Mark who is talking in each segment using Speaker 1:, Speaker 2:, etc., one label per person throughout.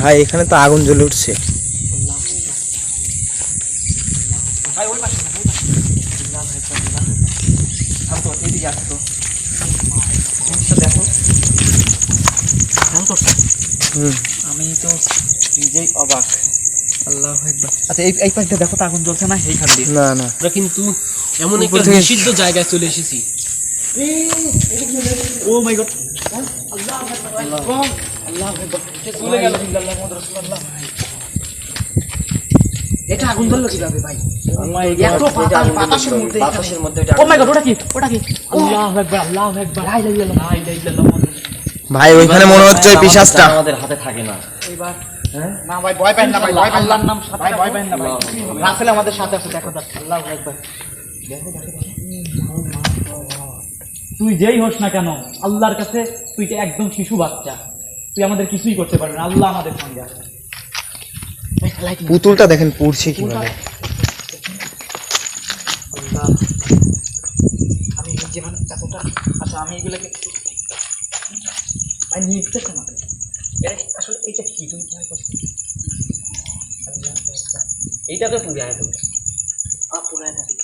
Speaker 1: ভাই এখানে তো আগুন জ্বলে উঠছে।
Speaker 2: আমি তো নিজেই অবাক। আল্লাহ আচ্ছা এই এই পাশটা দেখো তো আগুন জ্বলছে না এইখান দিয়ে?
Speaker 1: না না।
Speaker 3: আমরা কিন্তু এমন একটা নিষিদ্ধ জায়গায় চলে এসেছি।
Speaker 2: ও মাই গড এটা আগুন ধরলো কীভাবে ভাই এত পাতা বাতাসের মধ্যে
Speaker 4: বাতাসের মধ্যে
Speaker 2: ও মাই গড ওটা কি ওটা কি আল্লাহ একবার আল্লাহ একবার লা ইলাহা ইল্লাল্লাহ লা ইলাহা ইল্লাল্লাহ
Speaker 1: ভাই ওইখানে মনে হচ্ছে ওই পিসাসটা
Speaker 4: আমাদের হাতে থাকে না।
Speaker 2: এবার না ভাই ভয় পাই না ভাই ভয় আল্লাহর নাম। ভাই ভয় পাই না ভাই রাসেল আমাদের সাথে আছে দেখো দেখো আল্লাহ একবার
Speaker 5: তুই যেই হোস না কেন আল্লাহর কাছে তুই যে একদম শিশু বাচ্চা তুই আমাদের কিছুই করতে পারবি না আল্লাহ আমাদের সঙ্গে আছে।
Speaker 1: পুতুলটা দেখেন পড়ছে কীভাবে।
Speaker 2: আমি নিজে মানে এতটা আচ্ছা আমি এগুলোকে ভাই নিয়ে যেতেছে না এটা আসলে এইটা কি? তুমি কি করছ?
Speaker 4: এইটা তো পুরো আয়
Speaker 2: আ পুরাই দেখো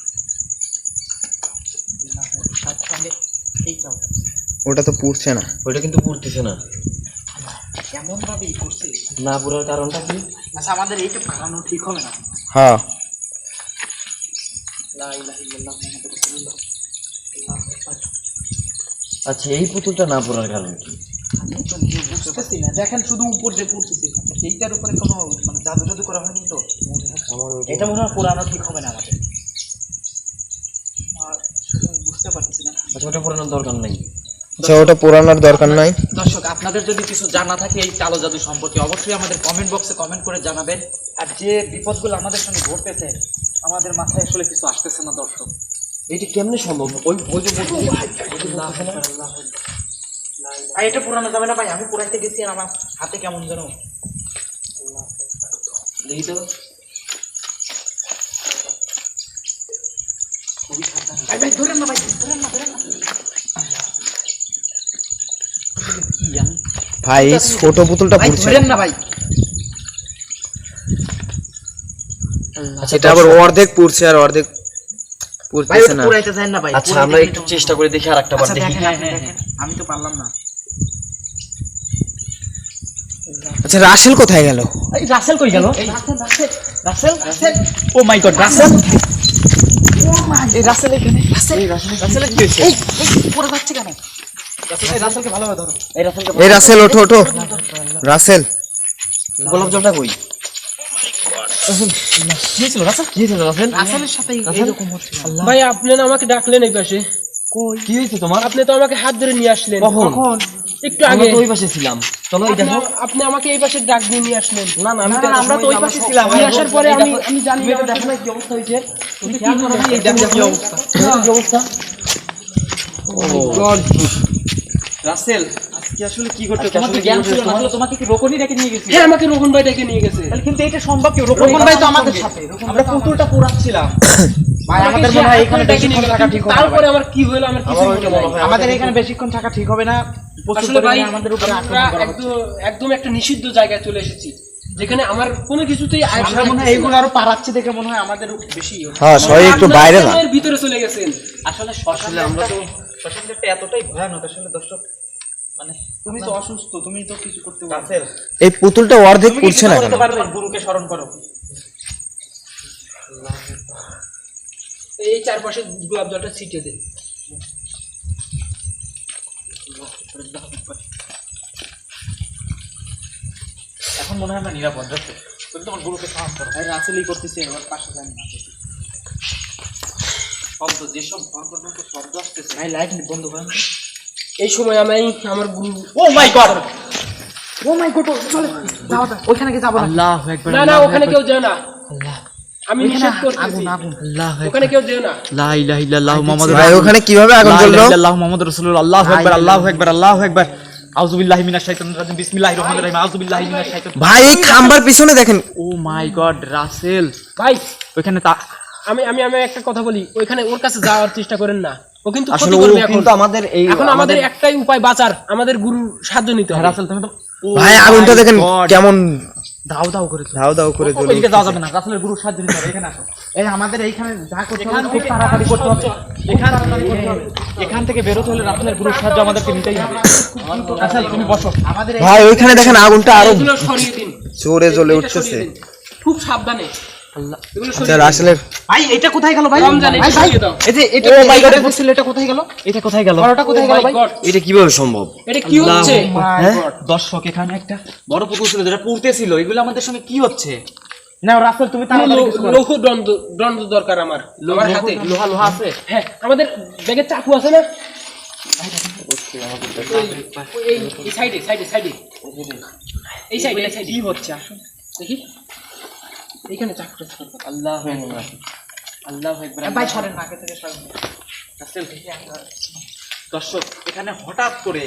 Speaker 2: আল্লাহ আকবার। তার সঙ্গে এইটাও
Speaker 1: ওটা। তো পুড়ছে না।
Speaker 4: ওটা কিন্তু পুড়তেছে না।
Speaker 2: কেমন ভাবে করছে
Speaker 4: না পুরার কারণটা কি?
Speaker 2: আচ্ছা আমাদের এইটা পালানো ঠিক হবে না।
Speaker 1: হ্যাঁ।
Speaker 2: লা ইলাহা ইল্লাল্লাহ মুহাম্মাদুর রাসূলুল্লাহ।
Speaker 4: আচ্ছা এই পুতুলটা না পুরার কারণ কি?
Speaker 2: বুঝতেছি না। দেখেন শুধু উপর যে পড়তেছে। এইটার উপরে কোনো মানে জাদু জাদু করা হয়নি তো? এটা মনে হয় পুরানো ঠিক হবে না আমাদের আর শুধু আমি বুঝতে পারতেছি না
Speaker 4: আচ্ছা ওটা পুরানোর দরকার নেই।
Speaker 1: আচ্ছা ওটা পোড়ানোর দরকার নাই।
Speaker 2: দর্শক আপনাদের যদি কিছু জানা থাকে এই কালো জাদু সম্পর্কে অবশ্যই আমাদের কমেন্ট বক্সে কমেন্ট করে জানাবেন। আর যে বিপদগুলো আমাদের সঙ্গে ঘটতেছে আমাদের মাথায় আসলে কিছু আসতেছে না দর্শক।
Speaker 4: এইটা কেমনে সম্ভব? ওই ওই যে পুতুল-
Speaker 2: আল্লাহ আকবার, আল্লাহ আকবার। আর এটা পুরানো যাবে না ভাই আমি পুরাইতে গেছি আর আমার হাতে কেমন যেন।
Speaker 4: দেখি তো।
Speaker 2: খুবই সাবধান। ভাই ভাই ধরেন না ভাই ধরেন না ধরেন না কি আমি
Speaker 1: ভাই ছোট পুতুলটা
Speaker 2: ভাই
Speaker 1: পুড়ছে
Speaker 2: না ভাই।
Speaker 4: আচ্ছা
Speaker 1: এটা আবার অর্ধেক পুড়ছে আর অর্ধেক পুড়তেছে না।
Speaker 2: পুরাইতে না ভাই
Speaker 4: আচ্ছা আমরা একটু চেষ্টা করে দেখি আর একটা বার
Speaker 2: আচ্ছা
Speaker 4: দেখি।
Speaker 2: আমি তো পারলাম না।
Speaker 1: আচ্ছা রাসেল কোথায় গেল?
Speaker 5: এই রাসেল কই গেল?
Speaker 2: Rasel Rasel
Speaker 5: oh my god Rasel.
Speaker 2: ও এই রাসেল এখানে। রাসেল রাসেল কি হয়েছে? এই এই পড়ে যাচ্ছে কেন? এই রাসেলকে ভালোভাবে ধরো।
Speaker 4: এই রাসেলকে
Speaker 1: এই রাসেল ওঠো ওঠো। রাসেল।
Speaker 4: গোলাপ জলটা কই?
Speaker 3: ভাই আপনি না আমাকে ডাকলেন এই পাশে।
Speaker 4: কি হয়েছে তোমার?
Speaker 3: আপনি তো আমাকে হাত ধরে নিয়ে আসলেন।
Speaker 4: কখন?
Speaker 3: একটু আগে।
Speaker 4: ওই পাশে ছিলাম। চলো এই দেখো।
Speaker 3: আপনি- আমাকে এই পাশে ডাক দিয়ে নিয়ে আসলেন।
Speaker 4: না না আমি
Speaker 2: আমরা তো ওই পাশে ছিলাম।
Speaker 3: নিয়ে আসার পরে আমি আমি জানি না
Speaker 4: দেখো না কি অবস্থা হয়েছে।
Speaker 2: তুমি কি করো? এই দেখো কি অবস্থা।
Speaker 4: কি অবস্থা?
Speaker 2: রাসেল আজকে আসলে কি করতে
Speaker 4: আজকে
Speaker 2: তোমার
Speaker 4: আসলে
Speaker 2: কি
Speaker 4: কি
Speaker 2: জ্ঞান ছিল না তোমাকে কি রোকনই রেখে নিয়ে গেছি
Speaker 3: হ্যাঁ আমাকে রোহন ভাই ডেকে নিয়ে গেছে
Speaker 2: কিন্তু এটা সম্ভব কি রোকন ভাই তো আমাদের সাথে আমরা পুতুলটা পুরাচ্ছিলাম ভাই আমাদের মনে হয় এখানে
Speaker 3: ধরে ডেকে নিয়ে
Speaker 2: বেশিক্ষণ থাকা ঠিক হবে না
Speaker 3: তারপরে
Speaker 2: ভাই।
Speaker 3: কি হলো আমার কিছু
Speaker 4: মনে হয়।
Speaker 2: আমাদের এখানে বেশিক্ষণ থাকা ঠিক হবে না
Speaker 3: আসলে ভাই
Speaker 2: আমাদের উপরে
Speaker 3: আমরা
Speaker 2: আক্রমণ করা হচ্ছে।
Speaker 3: একদম একদম একটা নিষিদ্ধ জায়গায় চলে এসেছি যেখানে আমার কোনো কিছুতেই
Speaker 2: আমরা মনে হয় এইগুলো আরও পারাচ্ছে দেখে মনে হয় আমাদের বেশি
Speaker 1: হ্যাঁ সবাই একটু বাইরে না
Speaker 3: ভিতরে চলে গেছেন
Speaker 2: আসলে আমরা তো শ্মশানটা এতটাই ভয়ানক আসলে দর্শক মানে তুমি তো অসুস্থ তুমি তো কিছু করতে পারছ
Speaker 1: এই পুতুলটা অর্ধেক না
Speaker 2: গুরুকে স্মরণ করো।
Speaker 3: এই চারপাশে গোলাপ জলটা ছিটিয়ে দিন
Speaker 2: এখন মনে হয় আমরা নিরাপদ যাচ্ছে তুমি তোমার গুরুকে স্মরণ করো। রাসেলই করতেছি এবার পাশে যাই না শব্দ যেসব ভর পর্যন্ত শব্দ আসতেছে। ভাই লাইট বন্ধ করেন।
Speaker 3: এই সময় আমি আমার গুরু
Speaker 2: ও my god O my god চলে। যাও ওইখানে কি যাব না।
Speaker 5: আল্লাহ একবার
Speaker 3: না না ওখানে কেউ যেও না। আমি নিষেধ করতেছি।
Speaker 2: আগুন আগুন।
Speaker 5: আল্লাহ
Speaker 3: ওখানে কেউ যেও না।
Speaker 5: লা ইলাহা ইল্লাল্লাহ মুহাম্মাদুর
Speaker 1: ভাই ওখানে কীভাবে আগুন
Speaker 5: লা ইলাহা মুহাম্মাদুর রাসূলুল্লাহ। আল্লাহু আকবার আল্লাহু আকবার আল্লাহু আকবার। আউযু বিল্লাহি মিনাশ শাইতানির রাজিম। বিসমিল্লাহির রহমানির রহিম। আউযু বিল্লাহি মিনাশ শাইতানির
Speaker 1: ভাই এই খাম্বার পিছনে দেখেন।
Speaker 5: Oh my god Rasel.
Speaker 3: ভাই।
Speaker 5: ওখানে তা
Speaker 3: আমি আমি আমি একটা কথা বলি ওইখানে ওর কাছে যাওয়ার চেষ্টা করেন না। ও কিন্তু ক্ষতি করবে এখন।
Speaker 1: কিন্তু আমাদের এই
Speaker 3: এখন আমাদের একটাই উপায় বাঁচার। আমাদের গুরুর সাহায্য নিতে হবে।
Speaker 2: রাসেল তুমি তো
Speaker 1: ভাই আগুনটা দেখেন কেমন
Speaker 2: দাও দাও করে
Speaker 1: ধাও ধাও করে
Speaker 2: যাওয়া যাবে না রাসেলের গুরুর সাহায্য নিতে হবে এখানে আসো। এই আমাদের এইখানে যা করতে হবে খুব তাড়াতাড়ি করতে হবে। এখান এখান থেকে বেরোতে হলে রাসেলের গুরুর সাহায্য আমাদেরকে নিতেই হবে। রাসেল তুমি বসো। আমাদের
Speaker 1: ভাই ওইখানে দেখেন আগুনটা
Speaker 3: আরও
Speaker 1: জোরে জ্বলে
Speaker 3: এটা
Speaker 1: উঠতেছে।
Speaker 3: খুব সাবধানে।
Speaker 1: আচ্ছা রাসেলের
Speaker 2: ভাই এটা কোথায় গেল ভাই? ভাই। এই যে এটা
Speaker 1: Oh my
Speaker 2: বলছিল, এটা কোথায় গেল? এটা কোথায় গেল? ওটা কোথায় গেল ভাই?
Speaker 4: এটা কীভাবে সম্ভব?
Speaker 3: এটা কি হচ্ছে?
Speaker 1: হ্যাঁ?
Speaker 2: দর্শক এখানে একটা বড় পুতুল ছিল যেটা পুড়তেছিল এগুলো আমাদের সঙ্গে কি হচ্ছে? না রাসেল তুমি।
Speaker 3: লৌহ দণ্ড দণ্ড দরকার আমার। আমার হাতে।
Speaker 2: লোহা লোহা আছে?
Speaker 3: হ্যাঁ আমাদের ব্যাগের চাকু আছে না? এই- সাইডে সাইডে সাইডে। এই সাইডে
Speaker 2: কি হচ্ছে? আসুন
Speaker 3: দেখি। এইখানে ছিল।
Speaker 2: আল্লাহ আল্লাহ ভাই সরেন আগে থেকে সরেন দর্শক এখানে হঠাৎ করে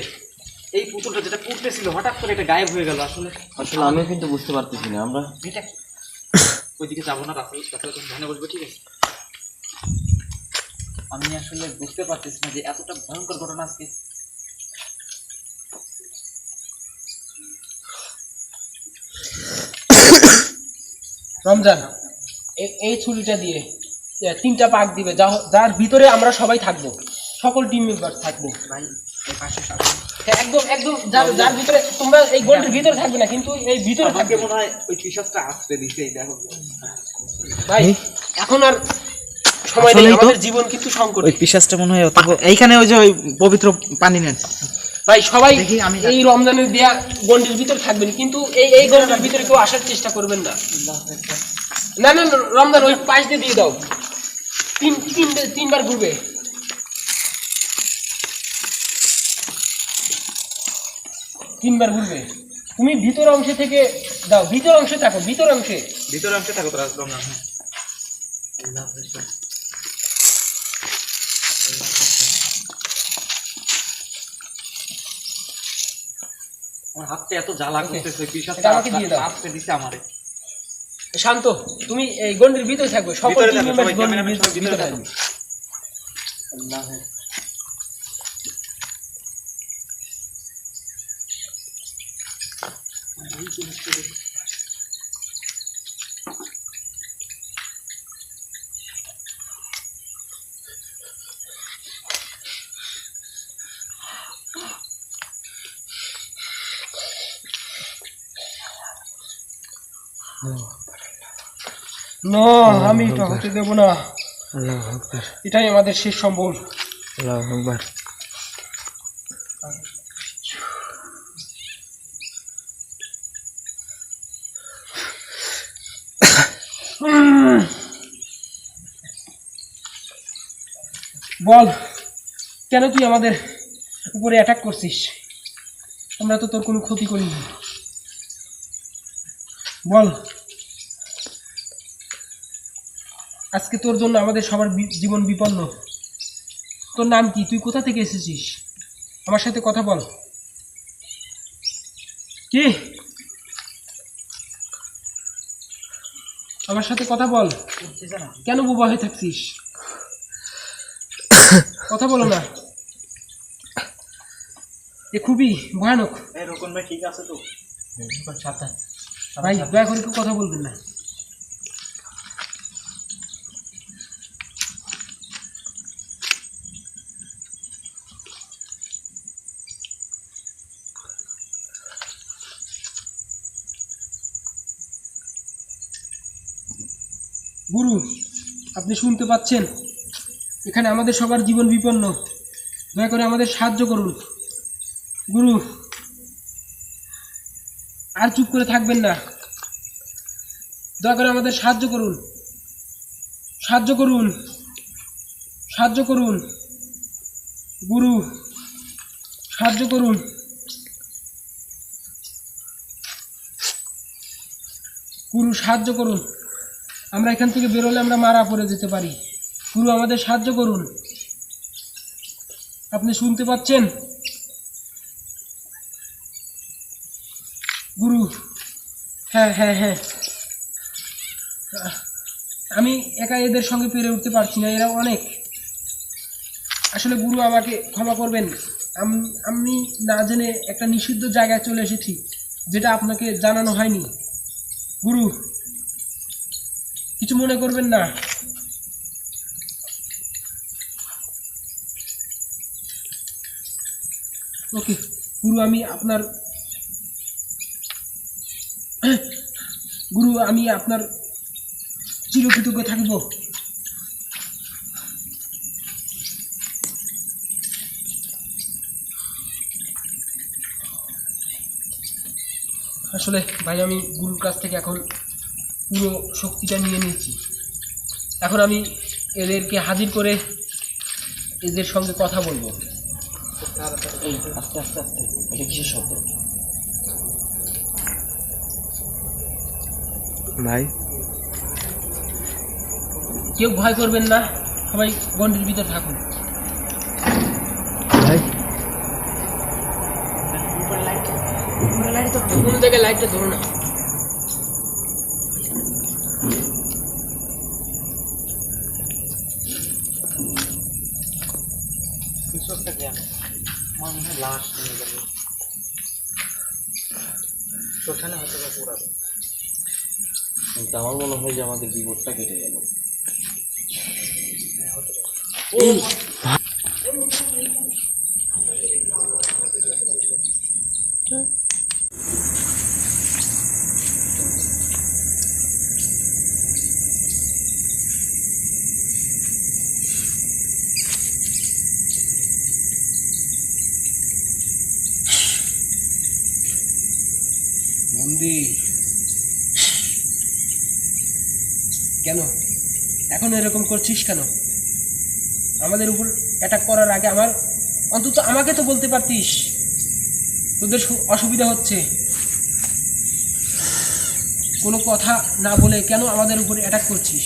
Speaker 2: এই পুতুলটা যেটা পুড়তেছিল হঠাৎ করে এটা গায়েব হয়ে গেল। আসলে
Speaker 4: আসলে আমিও কিন্তু বুঝতে পারতেছি না আমরা
Speaker 2: এটা? ওইদিকে যাব না রাসেল রাসেল তুমি ধ্যানে বসবে ঠিক আছে? আমি আসলে বুঝতে পারতেছি না যে এতটা ভয়ঙ্কর ঘটনা আজকে
Speaker 3: রমজান। এই ছুরিটা দিয়ে তিনটা পাক দিবে। যা- যার ভিতরে আমরা সবাই থাকব। সকল টিম মেম্বার থাকব।
Speaker 2: ভাই
Speaker 3: হ্যাঁ, একদম একদম যার যার ভিতরে তোমরা এই গোলটির ভিতরে থাকবে না কিন্তু এই ভিতরে থাকবে।
Speaker 2: মনে হয় ওই পিসাসটা আসতে দিছে এই দেখো।
Speaker 3: ভাই এখন আর সময় নেই আমাদের জীবন কিন্তু সংকট।
Speaker 1: ওই পিসাসটা মনে হয় অত এইখানে ওই যে ওই পবিত্র পানি নেন।
Speaker 3: ভাই সবাই এই রমজানের দেয়া গন্ডির ভিতরে থাকবেন কিন্তু এই এই গন্ডির ভিতরে কেউ আসার চেষ্টা করবেন না। না না রমজান ওই পাশ দিয়ে দিয়ে দাও। তিন তিন তিনবার ঘুরবে। তিনবার ঘুরবে। তুমি ভিতর অংশে থেকে দাও ভিতর অংশে থাকো ভিতর অংশে।
Speaker 2: ভিতরে অংশে থাকো তো রাসেল না হ্যাঁ আমার হাতটা এত জ্বালা করতেছে ওই
Speaker 3: আমাকে দিয়ে দাও।
Speaker 2: আসতে দিছে আমারে
Speaker 3: শান্ত তুমি এই গন্ডির ভিতরে থাকবে সকল টিম মেম্বার
Speaker 2: গন্ডির ভিতরে
Speaker 3: থাকবে
Speaker 2: আল্লাহ
Speaker 3: থাকো। না আমি এটা হতে দেব না।
Speaker 1: আল্লাহ আকবার।
Speaker 3: এটাই আমাদের শেষ সম্বল।
Speaker 1: আল্লাহ আকবার।
Speaker 3: বল কেন তুই আমাদের উপরে অ্যাটাক করছিস? আমরা তো তোর কোনো ক্ষতি করিনি। বল। আজকে তোর জন্য আমাদের সবার জীবন বিপন্ন। তোর নাম কি? তুই কোথা থেকে এসেছিস? আমার সাথে কথা বল। কি? আমার সাথে কথা বল। কেন বোবা হয়ে থাকছিস? কথা বলো না। এ খুবই ভয়ানক।
Speaker 2: রোকন ভাই ঠিক আছে তো।
Speaker 3: ভাই দয়া করে কেউ কথা বলবেন না। গুরু, আপনি শুনতে পাচ্ছেন? এখানে আমাদের সবার জীবন বিপন্ন। দয়া করে আমাদের সাহায্য করুন। গুরু, আর চুপ করে থাকবেন না। দয়া করে আমাদের সাহায্য করুন। সাহায্য করুন। সাহায্য করুন। গুরু, সাহায্য করুন। গুরু, সাহায্য করুন। আমরা এখান থেকে বেরোলে আমরা মারা পড়ে যেতে পারি। গুরু আমাদের সাহায্য করুন। আপনি শুনতে পাচ্ছেন? গুরু হ্যাঁ হ্যাঁ হ্যাঁ। আমি একা এদের সঙ্গে পেরে উঠতে পারছি না, এরা অনেক। আসলে গুরু আমাকে ক্ষমা করবেন। আম- আমি না জেনে একটা নিষিদ্ধ জায়গায় চলে এসেছি, যেটা আপনাকে জানানো হয়নি। গুরু কিছু মনে করবেন না। ওকে, গুরু, আমি আপনার গুরু, আমি আপনার চিরকৃতজ্ঞ থাকব। আসলে ভাই, আমি গুরুর কাছ থেকে এখন পুরো শক্তিটা নিয়ে নিয়েছি। এখন আমি এদেরকে হাজির করে এদের সঙ্গে কথা বলব।
Speaker 4: এই আস্তে আস্তে আস্তে। এটা কিসের শব্দ?
Speaker 2: ভাই?
Speaker 3: কেউ ভয় করবেন না সবাই গন্ডির ভিতর থাকুন।
Speaker 2: ভাই?
Speaker 3: লাইটটা ধরো না
Speaker 6: কিছু একটা জ্ঞান আমার মনে হয় লাশ নিয়ে যাবে। শ্মশানে হয়তো বা পুরাবে।
Speaker 4: কিন্তু আমার মনে হয় যে আমাদের বিপদটা কেটে গেল।
Speaker 3: বন্দি কেন? এখন এরকম করছিস কেন? আমাদের উপর অ্যাটাক করার আগে আমার অন্তত আমাকে তো বলতে পারতিস। তোদের অসুবিধা হচ্ছে। কোনো কথা না বলে কেন আমাদের উপর অ্যাটাক করছিস?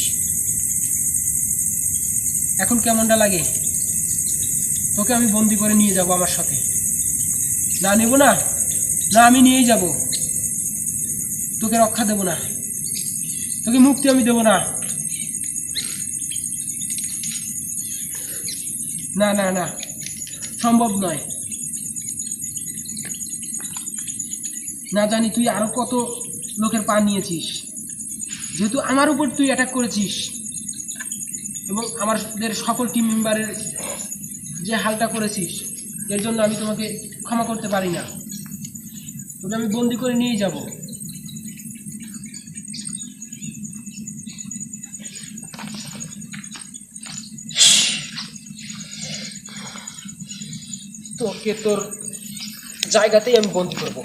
Speaker 3: এখন কেমনটা লাগে? তোকে আমি বন্দি করে নিয়ে যাব আমার সাথে। না নেব না? না আমি নিয়েই যাব। তোকে রক্ষা দেব না। তোকে মুক্তি আমি দেব না। না না না। সম্ভব নয়। না জানি তুই আরও কত লোকের পা নিয়েছিস। যেহেতু আমার উপর তুই অ্যাটাক করেছিস। এবং আমাদের সকল টিম মেম্বারের যে হালটা করেছিস, এর জন্য আমি তোমাকে ক্ষমা করতে পারি না। তোকে আমি বন্দি করে নিয়ে যাব তোকে তোর জায়গাতেই আমি বন্দি করব।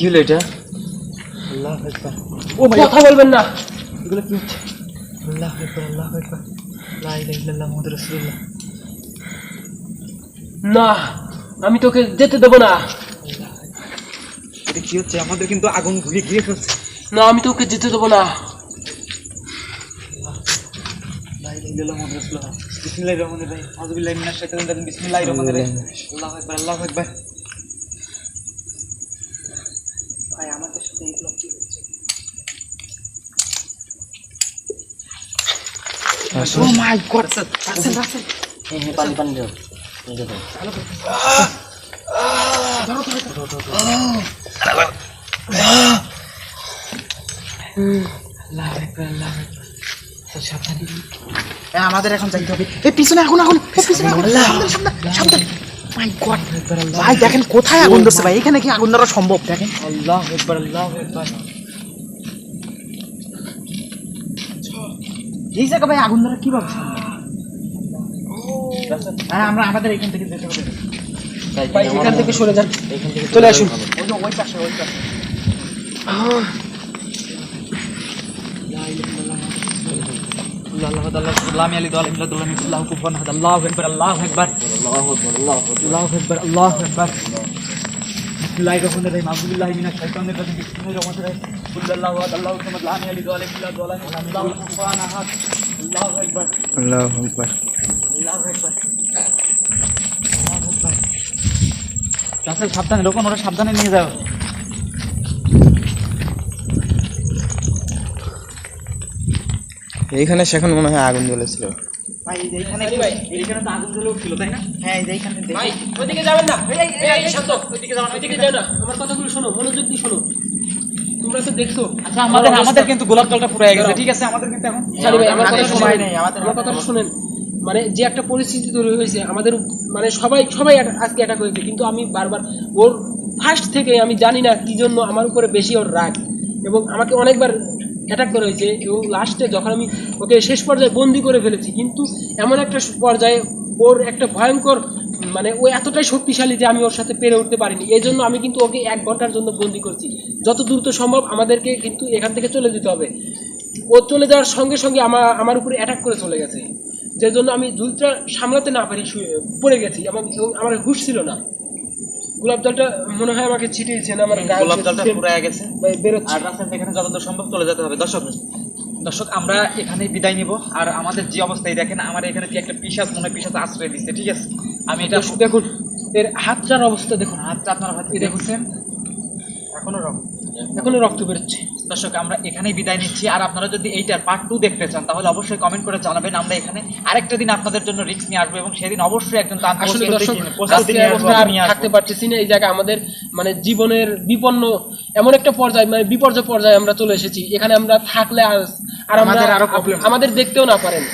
Speaker 4: কি হলো এটা?
Speaker 2: আল্লাহ একবার
Speaker 3: ও কথা বলবেন না।
Speaker 2: এগুলো কি হচ্ছে? আল্লাহ একবার আল্লাহ একবার লা ইলাহা ইল্লাল্লাহ মুহাম্মাদুর রাসূলুল্লাহ।
Speaker 3: না আমি তোকে যেতে দেবো না।
Speaker 2: এটা কি হচ্ছে? আমাদের কিন্তু আগুন ঘুরে ঘিরে ফেলছে
Speaker 3: না আমি তোকে যেতে দেবো না।
Speaker 2: বিসমিল্লাহির রহমানির রহিম। আউযু বিল্লাহি মিনাশ শাইতানির রাজিম। বিসমিল্লাহির রহমানির রহিম। আল্লাহু আকবার আল্লাহু আকবার ভাই আমাদের সাথে এগুলো কি হচ্ছে oh my god Rasel Rasel
Speaker 4: হ্যাঁ পানি পানি দাও
Speaker 2: আমাদের এখন যাইতে হবে। এই পিছনে এখন এখন পিছনে আগুন। সাবধান সাবধান সাবধান মাই গড ভাই দেখেন কোথায় আগুন ধরছে ভাই এখানে কি আগুন ধরা সম্ভব? দেখেন। আল্লাহ আল্লাহ এই জায়গা ভাই আগুন ধরা কীভাবে সম্ভব হ্যাঁ আমরা আমাদের এখান থেকে যেতে হবে
Speaker 3: ভাই এখান থেকে সরে যান চলে আসুন।
Speaker 2: ওই যে ওই পাশে ওই পাশে লা ইলাহা ইল্লাল্লাহ কুল আল্লাহ আল্লাহ সাল্লাম আলী দালাম ইল্লাল্লাহ আল্লাহু কুফুয়ান আহাদ আল্লাহু আকবার আল্লাহু আকবার আল্লাহু আকবার আল্লাহু আকবার আল্লাহু আকবার বিসমিল্লাহির রহমানির রহিম আউযুবিল্লাহি মিনাশ শাইতানির রাজিম বিসমিল্লাহির রহমানির রহিম কুল আল্লাহু আকবার। রাসেল সাবধানে রোকন ওরা সাবধানে নিয়ে যাও।
Speaker 1: এইখানে সেখানে মনে হয় আগুন জ্বলেছিল।
Speaker 2: ভাই এইখানে
Speaker 3: ভাই।
Speaker 2: এইখানে তো আগুন জ্বলে উঠছিল তাই না?
Speaker 1: হ্যাঁ এই এইখানে
Speaker 3: ভাই ওইদিকে যাবেন না। এই, শান্ত। ওইদিকে যাও না ওইদিকে যাও না। আমার কথাগুলো শোনো মনোযোগ দিয়ে শোনো। তোমরা তো দেখছ।
Speaker 2: আচ্ছা আমাদের আমাদের কিন্তু গোলাপ জলটা গেছে ঠিক আছে? আমাদের কিন্তু এখন
Speaker 1: আমাদের সময় নেই, আমাদের
Speaker 3: কথাটা শুনেন। মানে যে একটা পরিস্থিতি তৈরি হয়েছে আমাদের মানে সবাই সবাই আজকে অ্যাটাক হয়েছে কিন্তু আমি বারবার ওর ফার্স্ট থেকে আমি জানি না কি জন্য আমার উপরে বেশি ওর রাগ। এবং আমাকে অনেকবার অ্যাটাক করা হয়েছে এবং লাস্টে যখন আমি ওকে শেষ পর্যায়ে বন্দি করে ফেলেছি কিন্তু এমন একটা পর্যায়ে ওর একটা ভয়ঙ্কর মানে ও এতটাই শক্তিশালী যে আমি ওর সাথে পেরে উঠতে পারিনি। এই জন্য আমি কিন্তু ওকে এক ঘণ্টার জন্য বন্দি করছি। যত দ্রুত সম্ভব আমাদেরকে কিন্তু এখান থেকে চলে যেতে হবে। ও চলে যাওয়ার সঙ্গে সঙ্গে আমার আমার উপরে অ্যাটাক করে চলে গেছে। যে জন্য আমি দুধটা সামলাতে না পারি পড়ে গেছি এবং আমার হুশ ছিল না। গোলাপ জলটা মনে হয় আমাকে ছিটিয়েছে না আমার
Speaker 2: গোলাপ জলটা পুরো হয়ে গেছে।
Speaker 3: বেরোচ্ছে।
Speaker 2: আর রাস্তা এখানে যতদূর সম্ভব চলে যেতে হবে। দর্শক দর্শক আমরা এখানে বিদায় নিব। আর আমাদের যে অবস্থায় দেখেন আমার এখানে কি একটা পিসাজ মনে হয় পিসাজ আশ্রয় দিচ্ছে ঠিক আছে? আমি এটা
Speaker 3: দেখুন এর হাতটার অবস্থা দেখুন।
Speaker 2: হাতটা আপনার হাতে
Speaker 3: এই এখনও রক্ত। এখনও রক্ত বেরোচ্ছে।
Speaker 2: দর্শক আমরা এখানেই বিদায় নিচ্ছি। আর আপনারা যদি এইটার পার্ট টু দেখতে চান তাহলে অবশ্যই কমেন্ট করে জানাবেন। আমরা এখানে আরেকটা দিন আপনাদের জন্য রিস্ক নিয়ে আসব এবং সেদিন অবশ্যই একজন।
Speaker 3: থাকতে পারতেছি না। এই জায়গায় আমাদের মানে জীবনের বিপন্ন এমন একটা পর্যায়ে মানে বিপর্যয় পর্যায়ে আমরা চলে এসেছি। এখানে আমরা থাকলে আর
Speaker 1: আমাদের আরও
Speaker 3: আমাদের দেখতেও না পারেন।